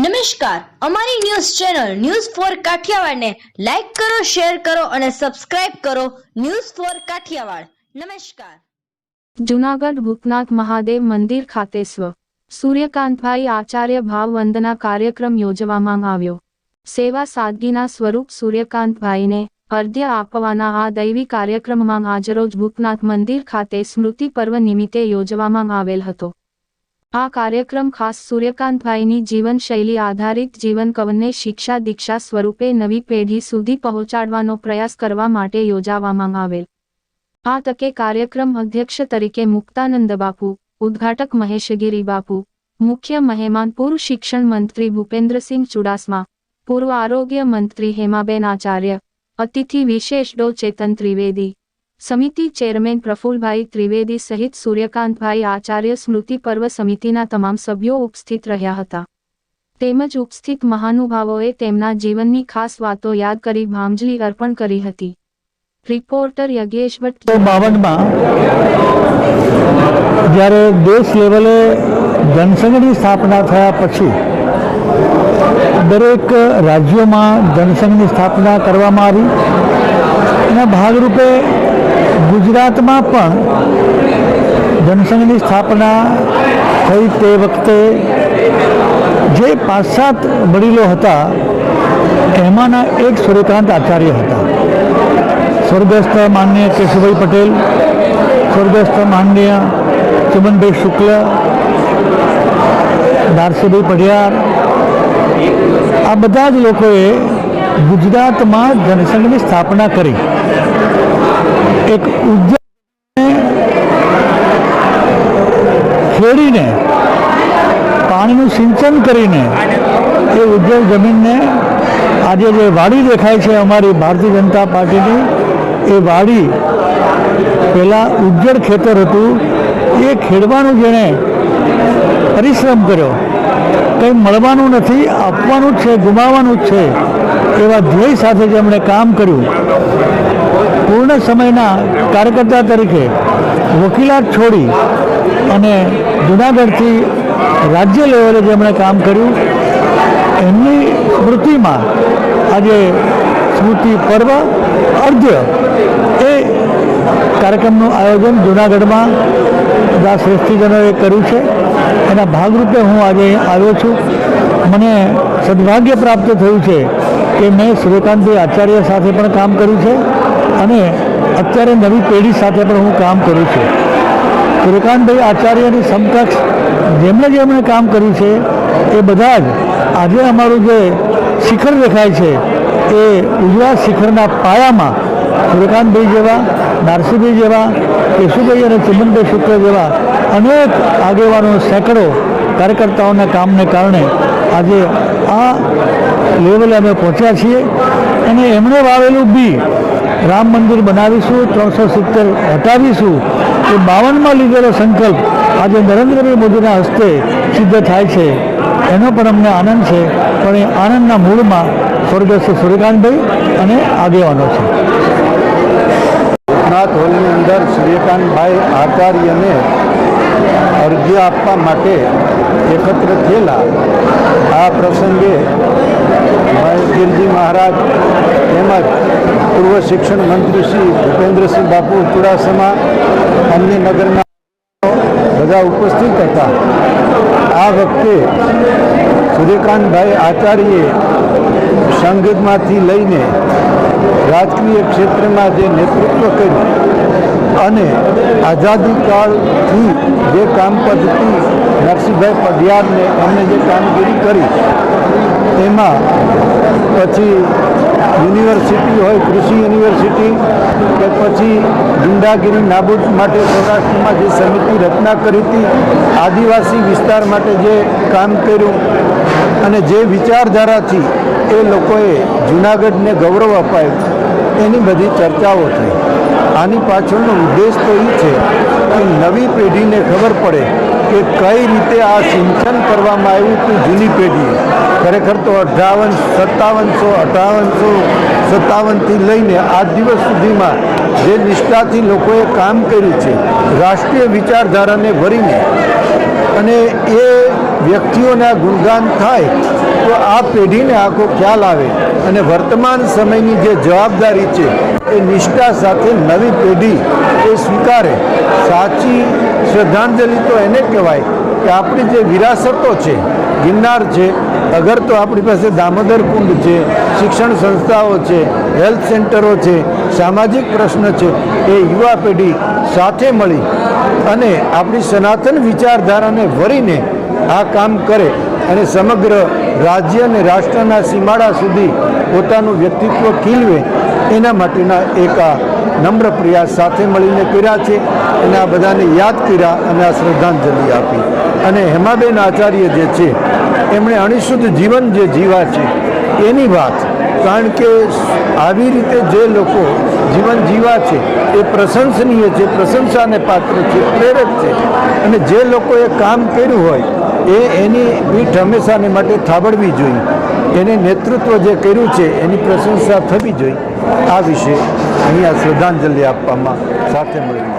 નમસ્કાર. અમારી news channel news four કાઠિયાવાડને લાઈક કરો, શેર કરો અને સબસ્ક્રાઇબ કરો ન્યૂઝ ફોર કાઠિયાવાડ. નમસ્કાર. જુનાગઢ ભૂતનાથ મહાદેવ મંદિર ખાતે સ્વ. સૂર્યકાંતભાઈ આચાર્ય ભાવ વંદના કાર્યક્રમ યોજવામાં આવ્યો. સેવા સાદગીના સ્વરૂપ સૂર્યકાંતભાઈને અર્ધ્ય આપવાના આ દૈવી કાર્યક્રમમાં આજરોજ ભૂતનાથ મંદિર ખાતે સ્મૃતિ પર્વ નિમિત્તે યોજવામાં આવેલ હતો. આ કાર્યક્રમ ખાસ સૂર્યકાંતભાઈની જીવનશૈલી આધારિત જીવન કવનને શિક્ષા દીક્ષા સ્વરૂપે નવી પેઢી સુધી પહોંચાડવાનો પ્રયાસ કરવા માટે યોજાવામાં આવેલ. આ તકે કાર્યક્રમ અધ્યક્ષ તરીકે મુક્તાનંદ બાપુ, ઉદ્ઘાટક મહેશગીરી બાપુ, મુખ્ય મહેમાન પૂર્વ શિક્ષણ મંત્રી ભૂપેન્દ્રસિંહ ચુડાસમા, પૂર્વ આરોગ્ય મંત્રી હેમાબેન આચાર્ય, અતિથિ વિશેષ ડો ચેતન ત્રિવેદી સમિતિ ચેરમેન પ્રફુલભાઈ ત્રિવેદી સહિત સૂર્યકાંતભાઈ આચાર્ય સ્મૃતિ પર્વ સમિતિના તમામ સભ્યો ઉપસ્થિત રહ્યા હતા. તેમજ ઉપસ્થિત મહાનુભાવોએ તેમના જીવનની ખાસ વાતો યાદ કરી ભાંજલી અર્પણ કરી હતી. રિપોર્ટર યજ્ઞેશ ભટ્ટ. બાવનમાં જ્યારે દેશ લેવલે જનસંઘની સ્થાપના થયા પછી દરેક રાજ્યોમાં જનસંઘની સ્થાપના કરવામાં આવી. એના ભાગરૂપે ગુજરાતમાં પણ જનસંઘની સ્થાપના થઈ તે વખતે જે પાંચ સાત વડીલો હતા, એમાંના એક સૂર્યકાંત આચાર્ય હતા. સ્વર્ગસ્થ માન્ય કેશુભાઈ પટેલ, સ્વર્ગસ્થ માન્ય ચુમનભાઈ શુક્લ નારસીભાઈ પઢિયાર, આ બધા જ લોકોએ ગુજરાતમાં જનસંઘની સ્થાપના કરી. એક ખેડીને, પાણીનું સિંચન કરીને એ ઉદ્યોગ જમીનને આજે જે વાડી દેખાય છે અમારી ભારતીય જનતા પાર્ટીની, એ વાડી પહેલાં ઉજ્જડ ખેતર હતું. એ ખેડવાનું જેણે પરિશ્રમ કર્યો, કંઈ મળવાનું નથી, આપવાનું જ છે, ગુમાવવાનું જ છે, એવા ધ્યેય સાથે જેમણે કામ કર્યું. પૂર્ણ સમયના કાર્યકર્તા તરીકે વકીલાત છોડી અને જુનાગઢથી રાજ્ય લેવલે જેમણે કામ કર્યું, એમની સ્મૃતિમાં આજે સ્મૃતિ પર્વ અર્ધ્ય એ કાર્યક્રમનું આયોજન જૂનાગઢમાં બધા શ્રેષ્ઠીજનોએ કર્યું છે. એના ભાગરૂપે હું આજે આવ્યો છું. મને સદભાગ્ય પ્રાપ્ત થયું છે કે મેં સૂર્યકાંતભાઈ આચાર્ય સાથે પણ કામ કર્યું છે. અને અત્યારે નવી પેઢી સાથે પણ હું કામ કરું છું. સૂર્યકાંતભાઈ આચાર્યની સમકક્ષ જેમણે જેમણે કામ કર્યું છે, એ બધા જ આજે અમારું જે શિખર દેખાય છે, એ ઉજવા શિખરના પાયામાં સૂર્યકાંતભાઈ જેવા, નારસીભાઈ જેવા, કેશુભાઈ અને ચિમનભાઈ શુક્લ જેવા અનેક આગેવાનો, સેંકડો કાર્યકર્તાઓના કામને કારણે આજે આ લેવલે અમે પહોંચ્યા છીએ. અને એમણે વાવેલું બી રામ મંદિર બનાવીશું, ત્રણસો સિત્તેર હટાવીશું. એ બાવનમાં લીધેલો સંકલ્પ આજે નરેન્દ્રભાઈ મોદીના હસ્તે સિદ્ધ થાય છે. એનો પણ અમને આનંદ છે, પણ એ આનંદના મૂળમાં સ્વર્ગસ્થ સૂર્યકાંતભાઈ અને આગેવાનો છે. નાથ હોલની અંદર સૂર્યકાંતભાઈ આચાર્યને અરજી આપવા માટે એકત્ર થયેલા. આ પ્રસંગે મહેશગીરજી મહારાજ તેમજ પૂર્વ શિક્ષણ મંત્રી શ્રી ભૂપેન્દ્રસિંહ બાપુ ચુડાસમા, અન્ય નગરના બધા ઉપસ્થિત હતા. આ વખતે સૂર્યકાંતભાઈ આચાર્યએ સંગીતમાંથી લઈને રાજકીય ક્ષેત્રમાં જે નેતૃત્વ કર્યું અને આઝાદી કાળથી જે કામ પદ્ધતિ નરસિંહભાઈ પઢિયારને એમને જે કામગીરી કરી, એમાં પછી યુનિવર્સિટી હોય, કૃષિ યુનિવર્સિટી કે પછી ગુંડાગીરી નાબૂદ માટે સૌરાષ્ટ્રમાં જે સમિતિ રચના કરી હતી, આદિવાસી વિસ્તાર માટે જે કામ કર્યું અને જે વિચારધારાથી એ લોકોએ જુનાગઢને ગૌરવ અપાયું, એની બધી ચર્ચાઓ થઈ. આની પાછળનો ઉદ્દેશ તો એ છે કે નવી પેઢીને ખબર પડે કે કઈ રીતે આ સિંચન કરવામાં આવ્યું હતું જૂની પેઢીએ. ખરેખર તો અઠાવન સત્તાવનસો અઠાવનસો સત્તાવનથી લઈને આજ દિવસ સુધીમાં જે નિષ્ઠાથી લોકોએ કામ કર્યું છે, રાષ્ટ્રીય વિચારધારાને ભરીને. અને એ વ્યક્તિઓના ગુણગાન થાય, તો આ પેઢીને આખો ખ્યાલ આવે. અને વર્તમાન સમયની જે જવાબદારી છે, એ નિષ્ઠા સાથે નવી પેઢી એ સ્વીકારે. સાચી શ્રદ્ધાંજલિ તો એને કહેવાય કે આપણી જે વિરાસતો છે, ગિરનાર છે અગર તો આપણી પાસે દામોદર કુંડ છે, શિક્ષણ સંસ્થાઓ છે, હેલ્થ સેન્ટરો છે, સામાજિક પ્રશ્ન છે, એ યુવા પેઢી સાથે મળી અને આપણી સનાતન વિચારધારાને વરીને આ કામ કરે અને સમગ્ર રાજ્ય અને રાષ્ટ્રના સીમાડા સુધી પોતાનું વ્યક્તિત્વ ખીલવે, એના માટેના એક આ નમ્ર પ્રયાસ સાથે મળીને કર્યા છે. અને આ બધાને યાદ કર્યા અને આ શ્રદ્ધાંજલિ આપી. અને હેમાબેન આચાર્ય જે છે, એમણે અણિશુદ્ધ જીવન જે જીવા છે, એની વાત, કારણ કે આવી રીતે જે લોકો જીવન જીવા છે, એ પ્રશંસનીય છે, પ્રશંસાને પાત્ર છે, પ્રેરક છે. અને જે લોકોએ કામ કર્યું હોય એ એની પીઠ હંમેશાને માટે થાબડવી જોઈએ. એને નેતૃત્વ જે કર્યું છે, એની પ્રશંસા થવી જોઈએ. આ વિશે અહીંયા શ્રદ્ધાંજલિ આપવામાં સાથે મળીને